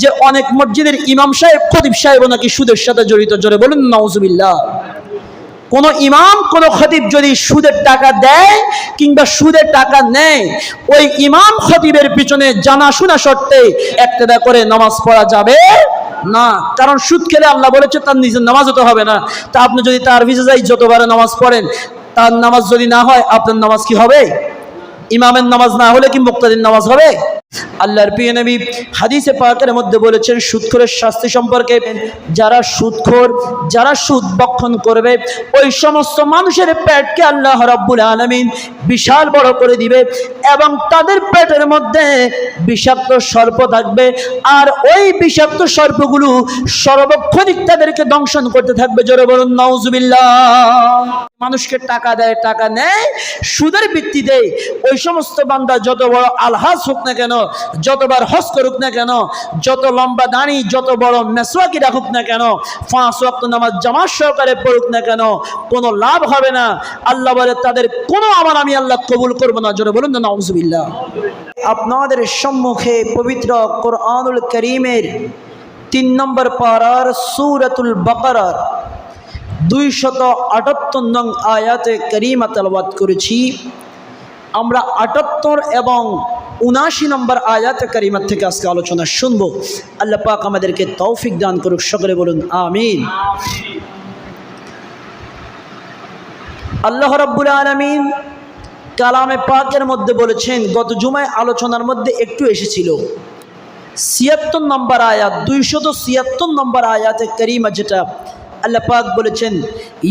যে অনেক মসজিদের ইমাম সাহেব, খতিব সাহেব নাকি সুদের সাথে জড়িত। জোরে বলুন নওজুবিল্লাহ কোন ইমাম, কোন খতিব যদি সুদের টাকা দেয় কিংবা সুদের টাকা নেয়, ওই ইমাম খতিবের পিছনে জানাশোনা শর্তে একটা করে নামাজ পড়া যাবে না। কারণ সুদ খেলে আল্লাহ বলেছে, তার নিজের নামাজ হতে হবে না। তা আপনি যদি তার ভিজে যাই যতবার নামাজ পড়েন, তার নামাজ যদি না হয়, আপনার নামাজ কি হবে? ইমামের নামাজ না হলে কি মুক্তাদির নামাজ হবে? আল্লাহর প্রিয় নবী হাদিসে পাকের মধ্যে বলেছেন সুদখোরের শাস্তি সম্পর্কে যারা সুদখোর যারা সুদ বক্ষণ করবে, ওই সমস্ত মানুষের পেটকে আল্লাহ রাব্বুল আলামিন বিশাল বড় করে দিবে এবং তাদের পেটের মধ্যে বিষাক্ত সর্প থাকবে আর ওই বিষাক্ত সর্পগুলো সর্বক্ষণিক তাদেরকে দংশন করতে থাকবে। জোরে বলুন, নাউজুবিল্লাহ। মানুষকে টাকা দেয়, টাকা নেয়, সুদের ভিত্তি দেয় ওই সমস্ত বান্দা যত বড় আলহাজ হোক না কেন যতবার হজ করুক না কেন, যত লম্বা দাঁড়ি, যত বড় মেসওয়াকি রাখুক না কেন ফাঁস ওয়াক্ত নামাজ জামাত সহকারে পড়ুক না কেন, কোনো লাভ হবে না। আল্লাহ বলে, তাদের কোনো আমার আমি আল্লাহ কবুল করব না। জোরে বলুন না, নাউজুবিল্লাহ। আপনাদের সম্মুখে পবিত্র কোরআনুল করিমের তিন নম্বর পাড়ার সুরাতুল বকরার দুইশত আটাত্তর নং আয়াতে করিমা তেলবাদ করেছি। আমরা আটাত্তর এবং উনাশি নম্বর আয়াতে করিমার থেকে আজকে আলোচনা শুনব। আল্লাহ পাক আমাদেরকে তৌফিক দান করুক, সকলে বলুন, আমিন। আল্লাহ রাব্বুল আলামিন কালামে পাকের মধ্যে বলেছেন, গত জুমায় আলোচনার মধ্যে একটু এসেছিল। ছিয়াত্তর নম্বর আয়াত, দুইশত ছিয়াত্তর নম্বর আয়াতে করিমা যেটা আল্লাহ পাক বলেছেন,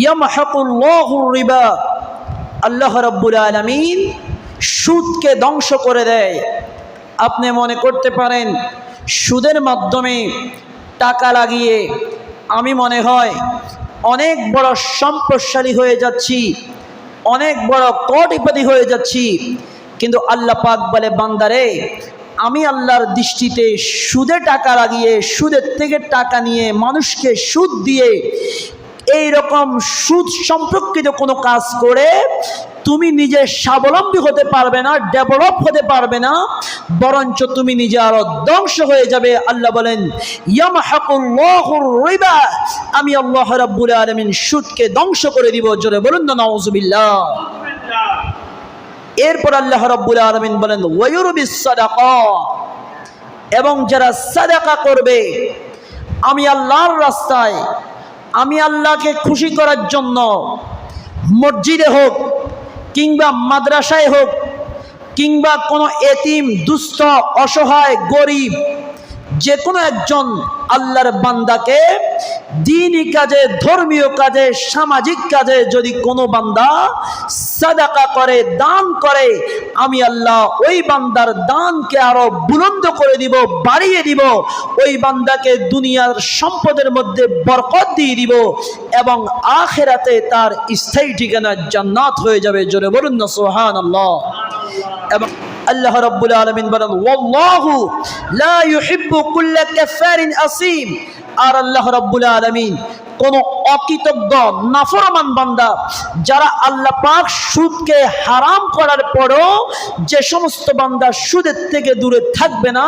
ইয়ামহাকুল্লাহুর রিবা। আল্লাহ রাব্বুল আলামিন সুদকে ধ্বংস করে দেয়। আপনি মনে করতে পারেন, সুদের মাধ্যমে টাকা লাগিয়ে আমি মনে হয় অনেক বড় সম্পদশালী হয়ে যাচ্ছি, অনেক বড় কোটিপতি হয়ে যাচ্ছি। কিন্তু আল্লাহ পাক বলে, বান্দারে, আমি আল্লাহর দৃষ্টিতে সুদে টাকা লাগিয়ে, সুদের থেকে টাকা নিয়ে মানুষকে সুদ দিয়ে এই রকম সুদ সম্পর্কিত কোনো কাজ করে তুমি নিজে স্বাবলম্বী হতে পারবে না ডেভেলপ হতে পারবে না, বরঞ্চ তুমি নিজে আরও ধ্বংস হয়ে যাবে। আল্লাহ বলেন আমি আল্লাহ রাব্বুল আলামিন সুদকে ধ্বংস করে দিব। জোরে বলুন না, নাউজুবিল্লাহ। এরপর আল্লাহ রাব্বুল আলামিন বলেন ওয়ায়ুরবিস সাদাকা এবং যারা সাদাকা করবে, আমি আল্লাহর রাস্তায় আমি আল্লাহকে খুশি করার জন্য মসজিদে হোক কিংবা মাদ্রাসায় হোক কিংবা কোনো এতিম, দুস্থ, অসহায়, গরিব যে কোনো একজন আল্লাহর বান্দাকে দিনই কাজে, ধর্মীয় কাজে, সামাজিক কাজে যদি কোনো বান্দা সাদাকা করে, দান করে, আমি আল্লাহ ওই বান্দার দানকে আরও বুলন্দ করে দিব, বাড়িয়ে দিব, ওই বান্দাকে দুনিয়ার সম্পদের মধ্যে বরকত দিয়ে দিব এবং আখেরাতে তার স্থায়ী ঠিকানা জান্নাত হয়ে যাবে। জোরে না সোহান আল্লাহ এবং আল্লাহ রাব্বুল আলামিন বলেন, ওয়াল্লাহু লা ইউহিব্বু কুল্লা কাফারিন আসিম। আর আল্লাহ রাব্বুল আলামিন কোন অকৃতজ্ঞ, নাফরমান বান্দা, যারা আল্লাহ পাক সুদকে হারাম করার পরও যে সমস্ত বান্দা সুদের থেকে দূরে থাকবে না,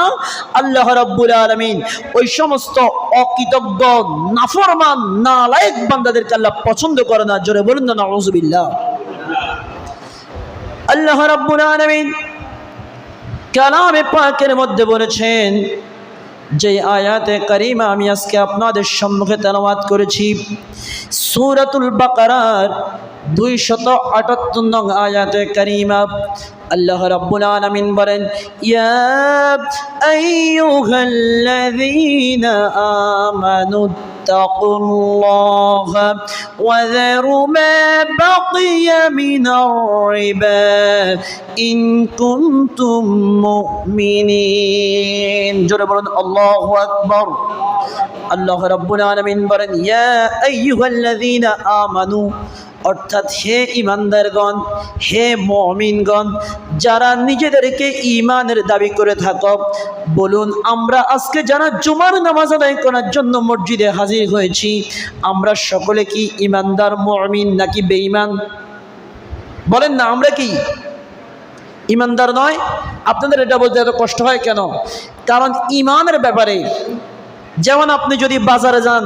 আল্লাহ রাব্বুল আলামিন ওই সমস্ত অকৃতজ্ঞ, নাফরমান, নালায়েক বান্দাদেরকে আল্লাহ পছন্দ করে না। জোরে বলুন না, নাউজুবিল্লাহ। আল্লাহ রাব্বুল আলামিন কালামে পাকের মধ্যে বলেছেন, যে আয়াতে করিমা আমি আজকে আপনাদের সম্মুখে তেলাওয়াত করেছি। সুরাতুল বাকারার দুই শত আটাত্তর নং আয়াতে করিমা আল্লাহ রাব্বুল আলামিন বলেন ইয়া আইয়ুহাল্লাযীনা আমানু اتقوا الله وذروا ما بقي من الربا إن كنتم مؤمنين جرى بلون الله أكبر আল্লাহ রাব্বুল আলামিন বলেন ইয়া আইয়ুহাল্লাযীনা আমানু অর্থাৎ হে ইমানদারগণ, হে মুমিনগণ, যারা নিজেদেরকে ইমানের দাবি করে থাকো, বলুন আমরা আজকে যারা জুমার নামাজ আদায় করার জন্য মসজিদে হাজির হয়েছি, আমরা সকলে কি ইমানদার, মুমিন নাকি বেঈমান? বলেন না, আমরা কি ইমানদার নয়? আপনাদের এটা বলতে এত কষ্ট হয় কেন? কারণ ইমানের ব্যাপারে যেমন আপনি যদি বাজারে যান,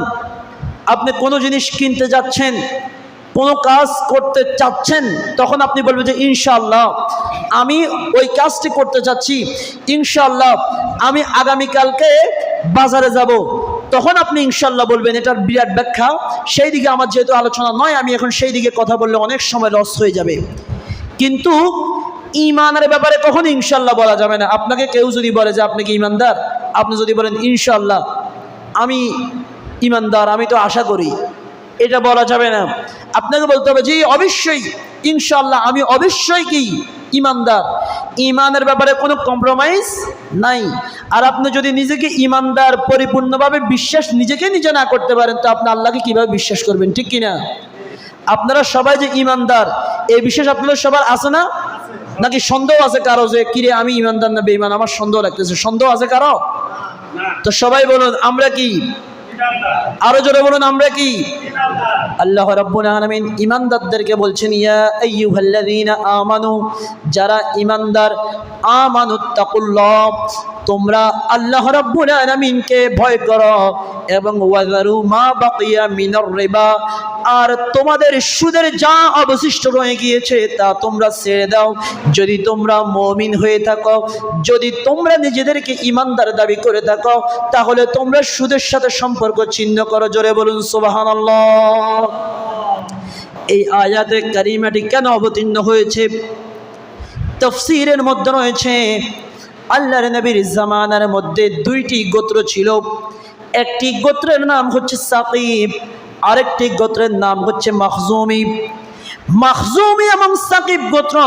আপনি কোনো জিনিস কিনতে যাচ্ছেন কোনো কাজ করতে চাচ্ছেন, তখন আপনি বলবেন যে ইনশাল্লাহ আমি ওই কাজটি করতে চাচ্ছি ইনশাল্লাহ আমি আগামীকালকে বাজারে যাব। তখন আপনি ইনশাল্লাহ বলবেন, এটার বিরাট ব্যাখ্যা, সেই দিকে আমার যেহেতু আলোচনা নয়, আমি এখন সেই দিকে কথা বললে অনেক সময় লস হয়ে যাবে। কিন্তু ইমানের ব্যাপারে কখন ইনশাল্লাহ বলা যাবে না। আপনাকে কেউ যদি বলে যে আপনি কি ইমানদার আপনি যদি বলেন ইনশাল্লাহ আমি ইমানদার আমি তো আশা করি এটা বলা যাবে না। আপনাকে বলতে হবে যে, অবশ্যই ইনশাল্লাহ আমি অবশ্যই কি? ইমানদার। ইমানের ব্যাপারে কোনো কম্প্রোমাইজ নাই। আর আপনি যদি নিজেকে ইমানদার, পরিপূর্ণভাবে বিশ্বাস নিজেকে নিজে না করতে পারেন, তো আপনি আল্লাহকে কীভাবে বিশ্বাস করবেন, ঠিক কিনা? আপনারা সবাই যে ইমানদার, এই বিশ্বাস আপনাদের সবার আছে না? নাকি সন্দেহ আছে কারও যে, কিরে, আমি ইমানদার না, বেঈমান, আমার সন্দেহ লাগতেছে। সন্দেহ আছে কারও? তো সবাই বলুন, আমরা কি আরও জোরে বলুন, আমরা কি? আল্লাহ রাব্বুল আলামিন ইমানদারদেরকে বলছেন, ইয়া আইয়ুহাল্লাযীনা আমানু, যারা ইমানদার আমানুত্তাকুল্লাহ তোমরা আল্লাহ রাব্বুল আলামিনকে ভয় করো এবং ওয়াজারু মা বাকিয়া মিনার রিবা, আর তোমাদের সুদের যা অবশিষ্ট রয়ে গিয়েছে তা তোমরা ছেড়ে দাও। যদি তোমরা মমিন হয়ে থাকো, যদি তোমরা নিজেদেরকে ইমানদার দাবি করে থাকো, তাহলে তোমরা সুদের সাথে সম্পর্ক ছিন্ন করো। জোরে বলুন, সুবহানাল্লাহ। এই আয়াতে কারিমাটি কেন অবতীর্ণ হয়েছে? তফসিরের মধ্যে রয়েছে আল্লাহর নবীর জামানার মধ্যে দুইটি গোত্র ছিল। একটি গোত্রের নাম হচ্ছে সাকিব, আরেকটি গোত্রের নাম হচ্ছে মখজুমি। মখজুমি এবং সাকিব গোত্র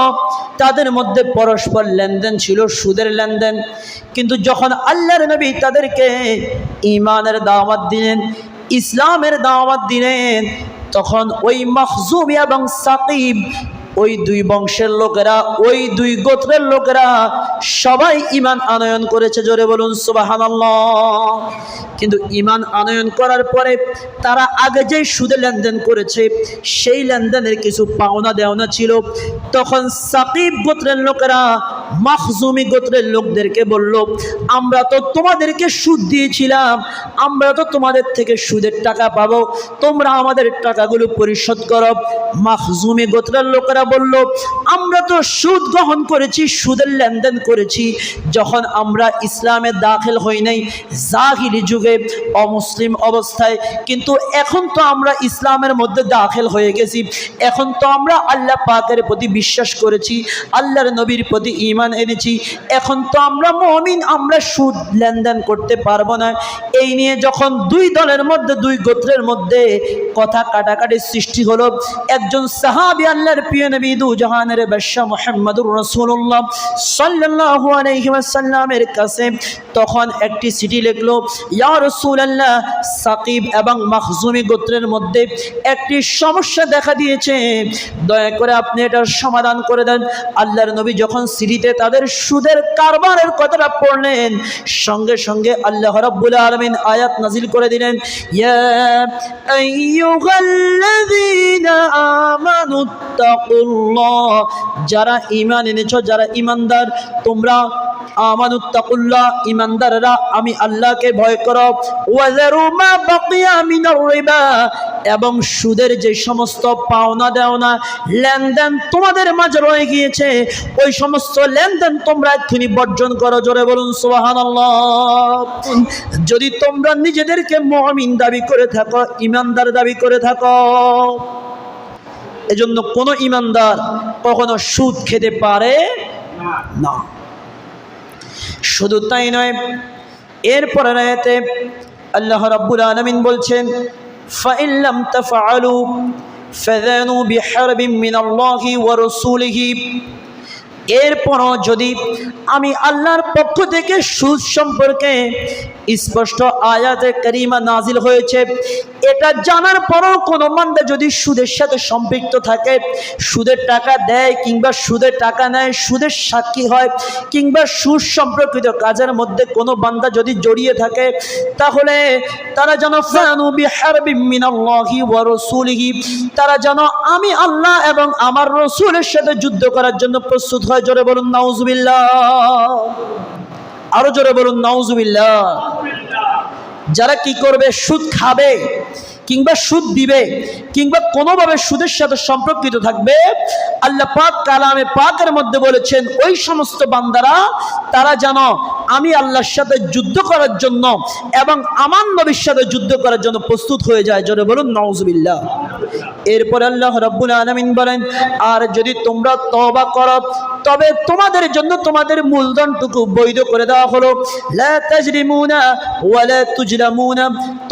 তাদের মধ্যে পরস্পর লেনদেন ছিল, সুদের লেনদেন। কিন্তু যখন আল্লাহর নবী তাদেরকে ইমানের দাওয়াত দিলেন, ইসলামের দাওয়াত দিলেন, তখন ওই মখজুমি এবং সাকিব ওই দুই বংশের লোকেরা, ওই দুই গোত্রের লোকেরা সবাই ইমান আনয়ন করেছে, জোরে বলুন সুবাহান কিন্তু ইমান আনয়ন করার পরে তারা আগে যে সুদে লেনদেন করেছে, সেই লেনদেনের কিছু পাওনা দেওনা ছিল। তখন সাকিব গোত্রের লোকেরা মাখজুমি গোত্রের লোকদেরকে বলল, আমরা তো তোমাদেরকে সুদ দিয়েছিলাম, আমরা তো তোমাদের থেকে সুদের টাকা পাবো, তোমরা আমাদের টাকাগুলো পরিশোধ করো। মাখজুমি গোত্রের লোকেরা বলল, আমরা তো সুদ গ্রহণ করেছি, সুদের লেনদেন করেছি। যখন আমরা ইসলামে দাখিল হই নাই, জাহিলি যুগে অমুসলিম অবস্থায়। কিন্তু এখন তো আমরা ইসলামের মধ্যে দাখিল হয়ে গেছি। এখন তো আমরা আল্লাহ পাকের প্রতি বিশ্বাস করেছি, আল্লাহর নবীর প্রতি ইমান এনেছি। এখন তো আমরা মমিন, আমরা সুদ লেনদেন করতে পারব না। এই নিয়ে যখন দুই দলের মধ্যে, দুই গোত্রের মধ্যে কথা কাটাকাটির সৃষ্টি হলো, একজন সাহাবি আল্লাহর প্রিয় নবী দু জাহানের বাদশা মোহাম্মদুর রসুল্লাহ সাল্লাল্লাহু আলাইহি ওয়াসাল্লামের কাছে তখন একটি চিঠি লিখলো ইয়া রাসূলুল্লাহ সাকিব এবং মাখজুমি গোত্রের মধ্যে একটি সমস্যা দেখা দিয়েছে দয়া করে আপনি এটার সমাধান করে দেন আল্লাহর নবী যখন সিরিতে তাদের সুদের কারবারের কথাটা পড়লেন সঙ্গে সঙ্গে আল্লাহ রাব্বুল আলামিন আয়াত নাজিল করে দিলেন ইয়া আইয়ুহাল্লাযীনা আমানুত্তাকুল্লাহ যারা ইমান এনেছ, যারা ঈমানদার, তোমরা আমানুত্তাকুল্লাহ, ঈমানদাররা, আমি আল্লাহকে ভয় করো। এবং সুদের যে সমস্ত পাওনা দেওনা, লেনদেন তোমাদের মাঝে রয়ে গিয়েছে, ওই সমস্ত লেনদেন তোমরা এক্ষুনি বর্জন করো, জোরে বলুন সুবহানাল্লাহ। যদি তোমরা নিজেদেরকে মুমিন দাবি করে থাকো ইমানদার দাবি করে থাকো। এজন্য কোনো ইমানদার কখনো সুদ খেতে পারে না। শুধু তাই নয় এরপরে রায়তে আল্লাহ রাব্বুল আলমিন বলছেন فَإِلَّمْ تَفَعَلُوا فَذَانُوا بِحَرْبٍ مِّنَ اللَّهِ রাসূলিহি। এরপরও যদি আমি আল্লাহর পক্ষ থেকে সুদ সম্পর্কে স্পষ্ট আয়াতে করিমা নাজিল হয়েছে, এটা জানার পরও কোনো মান্দা যদি সুদের সাথে সম্পৃক্ত থাকে, সুদের টাকা দেয় কিংবা সুদের টাকা নেয়, সুদের সাক্ষী হয় কিংবা সুদ সম্পর্কিত কাজের মধ্যে কোনো বান্দা যদি জড়িয়ে থাকে, তাহলে তারা যেন তারা যেন আমি আল্লাহ এবং আমার রসুলের সাথে যুদ্ধ করার জন্য প্রস্তুত হয়। হয় জোরে বলুন, নাউজুবিল্লাহ। আরও জোরে বলুন, নাউজুবিল্লাহ। যারা কি করবে, সুদ খাবে, কিংবা সুদ দিবে, কিংবা কোনোভাবে সুদের সাথে সম্পর্কিত থাকবে, আল্লাহ পাক কালামে পাকের মধ্যে বলেছেন, ওই সমস্ত বান্দারা, তারা যেন আমি আল্লাহর সাথে যুদ্ধ করার জন্য এবং আমার নবীর সাথে যুদ্ধ করার জন্য প্রস্তুত হয়ে যায়। জোরে বলুন নওজবিল্লাহ এরপর আল্লাহ রব্বুল আলমিন বলেন, আর যদি তোমরা তবা করো, তবে তোমাদের জন্য তোমাদের মূলধনটুকু বৈধ করে দেওয়া হলো।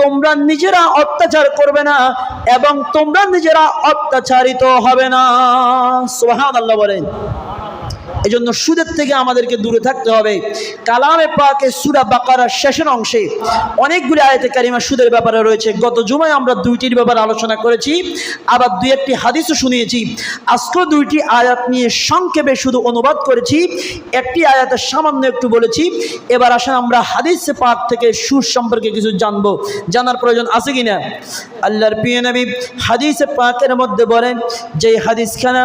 তোমরা নিজেরা অত্যাচার করবে না এবং তোমরা নিজেরা অত্যাচারিত হবে না। সোহান আল্লাহ বলেন। এজন্য সুদের থেকে আমাদেরকে দূরে থাকতে হবে। কালামে পাকে সুরা বাকারার শেষের অংশে অনেকগুলি আয়তে কারিমা সুদের ব্যাপারে রয়েছে। গত জুমায় আমরা দুইটির ব্যাপারে আলোচনা করেছি, আবার দুই একটি হাদিসও শুনিয়েছি। আজকেও দুইটি আয়াত নিয়ে সংক্ষেপে শুধু অনুবাদ করেছি, একটি আয়াতের সামান্য একটু বলেছি। এবার আসেন আমরা হাদিসে পাক থেকে সুর সম্পর্কে কিছু জানব। জানার প্রয়োজন আছে কিনা আল্লাহর প্রিয় নবী হাদিসে পাকের মধ্যে বলেন, যে হাদিসখানা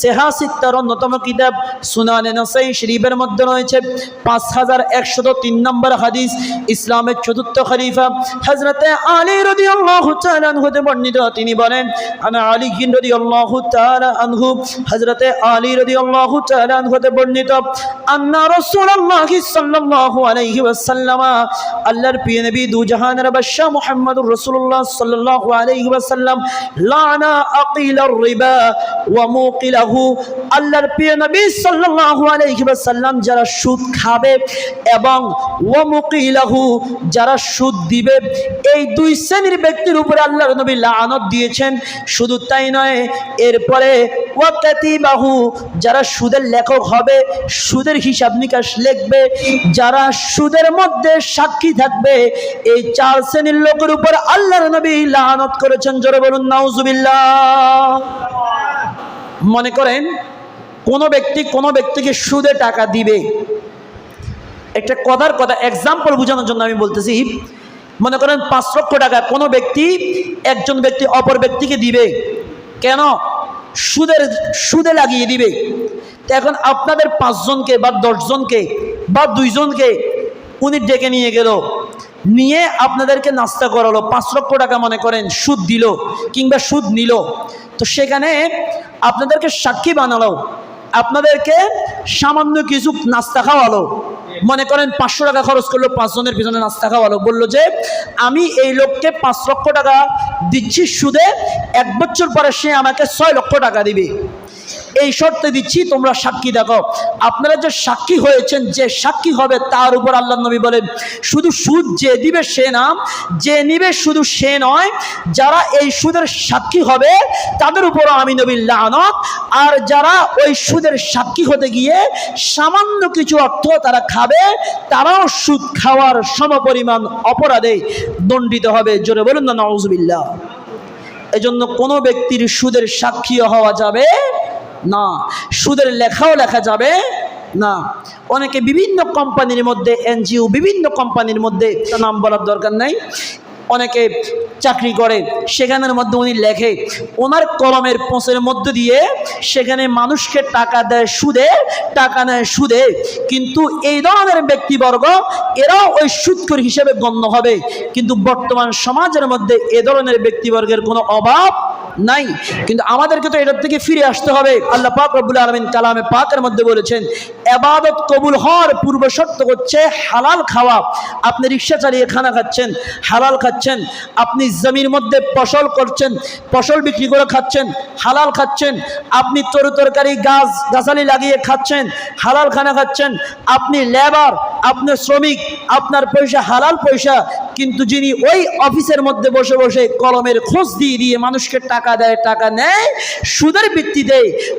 সেহাসিত্তার অন্যতম কিতাব সুনানে নাসাই শরীফের মধ্যে রয়েছে পাঁচ হাজার একশত তিন নম্বর হাদিস, ইসলামের চতুর্থ খলিফা হজরতে আলী রদি হতে বর্ণিত। তিনি বলেন আমি আলী গিন রদি আল্লাহ আনহু আলী রদি আল্লাহ হতে বর্ণিত আল্লাহ নবী দু বাদশা মুহাম্মদুর রাসূলুল্লাহ সাল্লাল্লাহু আলাইহি ওয়াসাল্লাম, লানা আকিলার রিবা ওয়া মুকিলাহু আল্লাহর প্রিয় নবী সাল্লাল্লাহু যারা সুদ খাবে এবং ওয়া মুকিলাহু যারা সুদ দিবে, এই দুই শ্রেণির ব্যক্তির উপরে আল্লাহর নবী লানত দিয়েছেন। শুধু তাই নয়, এরপরে ওয়াকাতিবাহু যারা সুদের লেখক হবে, সুদের হিসাব নিকাশ লিখবে, যারা সুদের মধ্যে সাক্ষী থাকবে, এই চার শ্রেণির লোকের উপর আল্লাহর নবী লানত করেছেন। জোরে বলুন, নাউজুবিল্লাহ। মনে করেন কোনো ব্যক্তি কোনো ব্যক্তিকে সুদে টাকা দিবে। একটা কথার কথা এক্সাম্পল বোঝানোর জন্য আমি বলতেছি, মনে করেন পাঁচ লক্ষ টাকা কোনো ব্যক্তি একজন ব্যক্তি অপর ব্যক্তিকে দিবে। কেন? সুদের, সুদে লাগিয়ে দিবে। তো এখন আপনাদের পাঁচজনকে বা দশজনকে বা দুইজনকে উনি ডেকে নিয়ে গেল, নিয়ে আপনাদেরকে নাস্তা করালো, পাঁচ লক্ষ টাকা মনে করেন সুদ দিল কিংবা সুদ নিল। তো সেখানে আপনাদেরকে সাক্ষী বানালো। আপনাদেরকে সামান্য কিছু নাস্তা খাওয়ালো। মনে করেন পাঁচশো টাকা খরচ করল, পাঁচজনের পিছনে নাস্তা খাওয়ালো। বলল যে, আমি এই লোককে পাঁচ লক্ষ টাকা দিচ্ছি সুদে, এক বছর পরে সে আমাকে ছয় লক্ষ টাকা দিবে। এই শর্তে দিচ্ছি, তোমরা সাক্ষী দেখো। আপনারা যে সাক্ষী হয়েছেন, যে সাক্ষী হবে, তার উপর আল্লাহ নবী বলেন, শুধু সুদ যে দিবে সে না, যে নিবে শুধু সে নয়, যারা এই সুদের সাক্ষী হবে, তাদের উপরও আমি নবী লানত, আর যারা ওই সুদের সাক্ষী হতে গিয়ে সামান্য কিছু অর্থ তারা খাবে, তারাও সুদ খাওয়ার সমপরিমাণ অপরাধে দণ্ডিত হবে। জোরে বলুন না নওয়াজবিল্লাহ এজন্য কোনো ব্যক্তির সুদের সাক্ষীও হওয়া যাবে না। সুদের লেখাও লেখা যাবে না। অনেকে বিভিন্ন কোম্পানির মধ্যে, এনজিও বিভিন্ন কোম্পানির মধ্যে নাম বলার দরকার নাই। অনেকে চাকরি করে, সেখানের মধ্যে উনি লেখে, ওনার কলমের পোঁচের মধ্য দিয়ে সেখানে মানুষকে টাকা দেয় সুদে, টাকা নেয় সুদে, কিন্তু এই ধরনের ব্যক্তিবর্গ, এরাও ওই সুদকর হিসেবে গণ্য হবে। কিন্তু বর্তমান সমাজের মধ্যে এ ধরনের ব্যক্তিবর্গের কোনো অভাব নাই। কিন্তু আমাদেরকে তো এটার থেকে ফিরে আসতে হবে। আল্লাহ পাক রব্বুল আলমিন কালামে পাকের মধ্যে বলেছেন, এবাদত কবুল হওয়ার পূর্ব শর্ত হচ্ছে হালাল খাওয়া। আপনি রিক্সা চালিয়ে খানা খাচ্ছেন, হালাল খাচ্ছেন, আপনি জমির মধ্যে ফসল করছেন, ফসল বিক্রি করে খাচ্ছেন, হালাল খাচ্ছেন, আপনি তরু তরকারি, গাছ, গাছালি লাগিয়ে খাচ্ছেন, হালাল খানা খাচ্ছেন, আপনি লেবার আপনি শ্রমিক, আপনার পয়সা হালাল পয়সা, কিন্তু যিনি ওই অফিসের মধ্যে বসে বসে কলমের খোঁজ দিয়ে দিয়ে মানুষকে টাকা দেয়, টাকা নেয়, সুদের ভিত্তিতে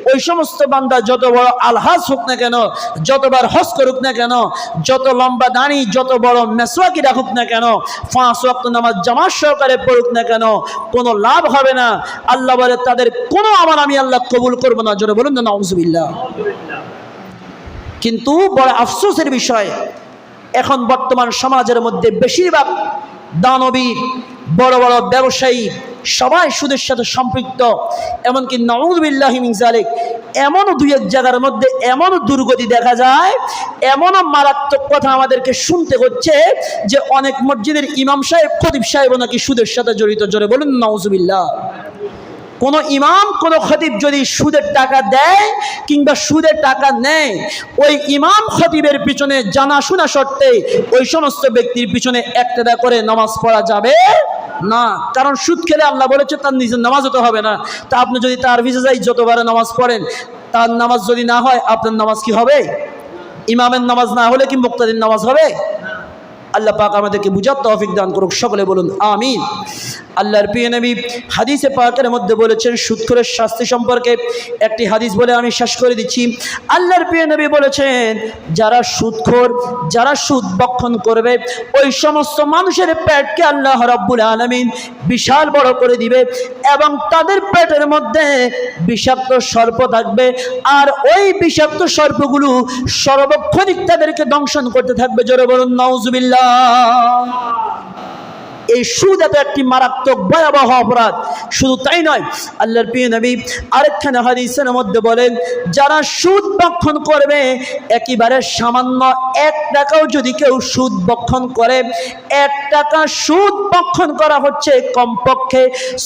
ওই সমস্ত বান্দা যত বড় আলহাজ হোক না কেন যতবার হজ করুক না কেন, যত লম্বা দাঁড়ি, যত বড় মেসোয়াকি রাখুক না কেন, পাঁচ ওয়াক্ত নামাজ জামাত সহকারে পড়ুক না কেন, কোনো লাভ হবে না। আল্লাহ বলে, তাদের কোনো আমার আমি আল্লাহ কবুল করব না। জোরে বলুন না নজবিল্লা কিন্তু বড় আফসোসের বিষয়, এখন বর্তমান সমাজের মধ্যে বেশিরভাগ দানবীর, বড় বড় ব্যবসায়ী সবাই সুদের সাথে সম্পৃক্ত, এমনকি নওয়াজ জালেক এমনও দুই এক জায়গার মধ্যে এমনও দুর্গতি দেখা যায়, এমনও মারাত্মক কথা আমাদেরকে শুনতে হচ্ছে যে অনেক মসজিদের ইমাম সাহেব প্রদীপ সাহেব নাকি সুদের সাথে জড়িত। জোরে বলুন নওজুবিল্লাহ কোন ইমাম, কোন খতিব যদি সুদের টাকা দেয় কিংবা সুদের টাকা নেয়, ওই ইমাম খতিবের পিছনে জানাশোনা সত্ত্বে ওই সমস্ত ব্যক্তির পিছনে একটা করে নামাজ পড়া যাবে না। কারণ সুদ খেলে আল্লাহ বলেছে, তার নিজের নামাজ হতে হবে না। তা আপনি যদি তার ভিজে যাই যতবারে নামাজ পড়েন, তার নামাজ যদি না হয়, আপনার নামাজ কি হবে? ইমামের নামাজ না হলে কি মুক্তাদির নামাজ হবে? আল্লাহ পাক আমাদেরকে বুঝার তৌফিক দান করুক। সকলে বলুন, আমিন। আল্লাহর প্রিয় নবী হাদিসে পাকের মধ্যে বলেছেন, সুৎখরের শাস্তি সম্পর্কে একটি হাদিস বলে আমি শেষ করে দিচ্ছি। আল্লাহর প্রিয় নবী বলেছেন, যারা সুদখোর যারা সুদ বক্ষণ করবে, ওই সমস্ত মানুষের পেটকে আল্লাহ রাব্বুল আলামিন বিশাল বড় করে দিবে এবং তাদের পেটের মধ্যে বিষাক্ত সর্প থাকবে আর ওই বিষাক্ত সর্পগুলো সর্বক্ষণিক তাদেরকে দংশন করতে থাকবে। জোরে বলুন, নাউজুবিল্লাহ। এই সুদ এত একটি মারাত্মক ভয়াবহ অপরাধ। শুধু তাই নয়, আল্লাহর প্রিয় নবী আরেকখানে হাদিসের মধ্যে বলেন, যারা সুদ বক্ষণ করবে, একেবারে সামান্য এক টাকাও যদি কেউ সুদ বক্ষণ করে, এক টাকা সুদ বক্ষণ করা হচ্ছে কমপক্ষে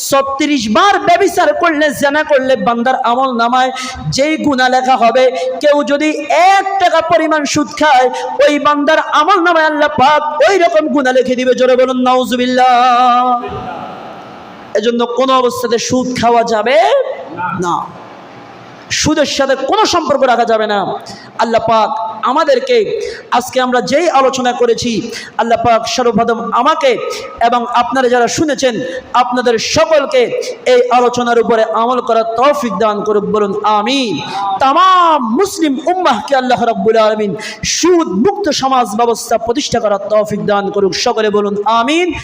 ছত্রিশ বার ব্যবিচার করলে, জেনা করলে বান্দার আমল নামায়, যেই গুণা লেখা হবে, কেউ যদি এক টাকা পরিমাণ সুদ খায়, ওই বান্দার আমল নামায় আল্লাহ পাক ওই রকম গুণা লিখে দিবে। জোরে বলুন এজন্য কোনো অবস্থাতে সুদ খাওয়া যাবে না। সুদের সাথে কোনো সম্পর্ক রাখা যাবে না। আল্লাহ পাক আমাদেরকে, আজকে আমরা যেই আলোচনা করেছি, আল্লাহ পাক সর্বপ্রথম আমাকে এবং আপনারা যারা শুনেছেন, আপনাদের সকলকে এই আলোচনার উপরে আমল করার তৌফিক দান করুক, বলুন আমিন। তাম মুসলিম উম্মাহকে আল্লাহ রাব্বুল আলমিন সুদ মুক্ত সমাজ ব্যবস্থা প্রতিষ্ঠা করার তৌফিক দান করুক, সকলে বলুন আমিন।